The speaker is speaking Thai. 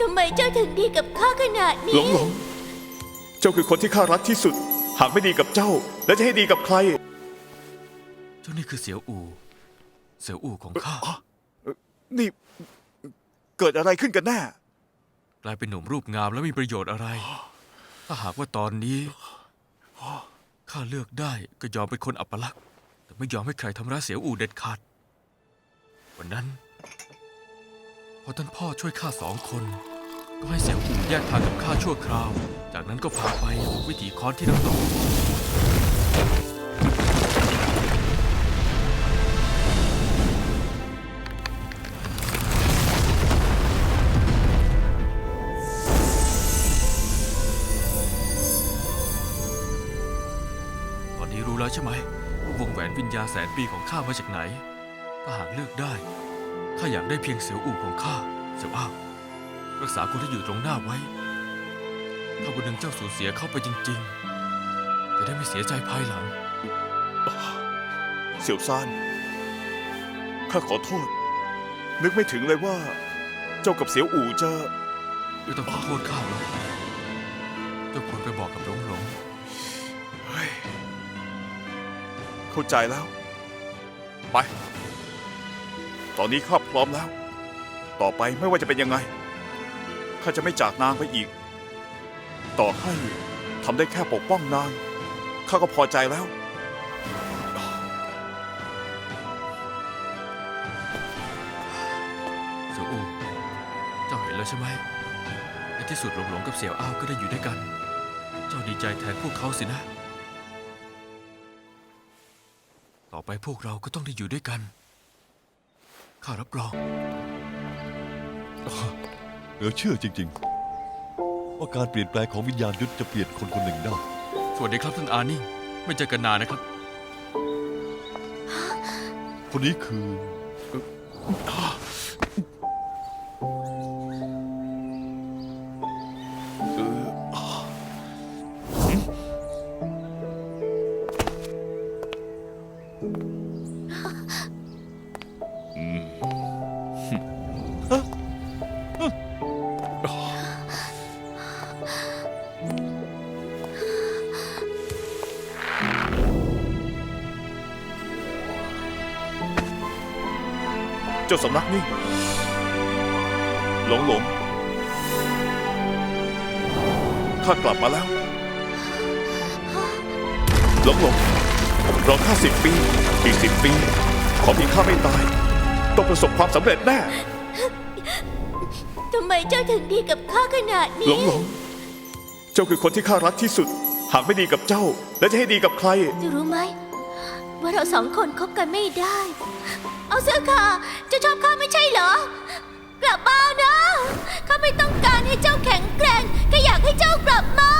ทำไมเจ้าถึงดีกับข้าขนาดหลนี้งหลงเจ้าคือคนที่ข้ารักที่สุด หากไม่ดีกับเจ้า แล้วจะให้ดีกับใคร เจ้านี่คือเสียวอู่เสียวอู่ของข้า นี่ เกิดอะไรขึ้นกันแน่ กลายเป็นหนุ่มรูปงามแล้วมีประโยชน์อะไร ถ้าหากว่าตอนนี้ข้าเลือกได้ก็ยอมเป็นคนอัปลักษณ์แต่ไม่ยอมให้ใครทำร้ายเสียวอู่เด็ดขาด วันนั้น พอท่านพ่อช่วยข้าสองคน ก็ให้เสี่ยวอู่แยกทางกับข้าชั่วคราว จากนั้นก็พาไปวิถีค้อนที่น้ำตกตอนนี้รู้แล้วใช่ไหมว่าวงแหวนวิญญาแสนปีของข้ามาจากไหน ถ้าหากเลือกได้ ข้าอยากได้เพียงเสียวอู่ของข้า เสียวอ้าวรักษาคนที่อยู่ตรงหน้าไว้ ถ้าวันหนึ่งเจ้าสูญเสียเข้าไปจริง ๆ จะได้ไม่เสียใจภายหลัง เสี่ยวซาน ข้าขอโทษ นึกไม่ถึงเลยว่า เจ้ากับเสียวอู่จะ ไม่ต้องขอโทษข้าหรอกเจ้าควรไปบอกกับหลงหลงเฮ้ยเข้าใจแล้ว ไป ตอนนี้ข้าพร้อมแล้ว ต่อไปไม่ว่าจะเป็นยังไง ข้าจะไม่จากนางไปอีก ต่อให้ทำได้แค่ปกป้องนาง ข้าก็พอใจแล้ว เสียวอูเจ้าเห็นแล้วใช่ไหมในที่สุดหลงหลงกับเสี่ยวอ้าวก็ได้อยู่ด้วยกัน เจ้าดีใจแทนพวกเขาสินะ ต่อไปพวกเราก็ต้องได้อยู่ด้วยกัน ข้ารับรองเหลือเชื่อจริง ๆ ว่าการเปลี่ยนแปลงของวิญญาณยุทธจะเปลี่ยนคนคนหนึ่งได้ สวัสดีครับท่านอานี่ ไม่เจอกันนานนะครับ คนนี้คือ เจ้าสำนักนี่ หลงหลงข้ากลับมาแล้ว หลงหลงรอข้าสิบปี อีกสิบปี ขอเพียงข้าไม่ตาย ต้องประสบความสำเร็จแน่ ทำไมเจ้าถึงดีกับข้าขนาดหลนี้งหลง เจ้าคือคนที่ข้ารักที่สุด หากไม่ดีกับเจ้า แล้วจะให้ดีกับใครเจะรู้ไหม ว่าเราสองคนคบกันไม่ได้ เอาเสื้อขาเจ้าชอบข้าไม่ใช่เหรอ กลับมานะข้าไม่ต้องการให้เจ้าแข็งแกร่งแค่อยากให้เจ้ากลับมา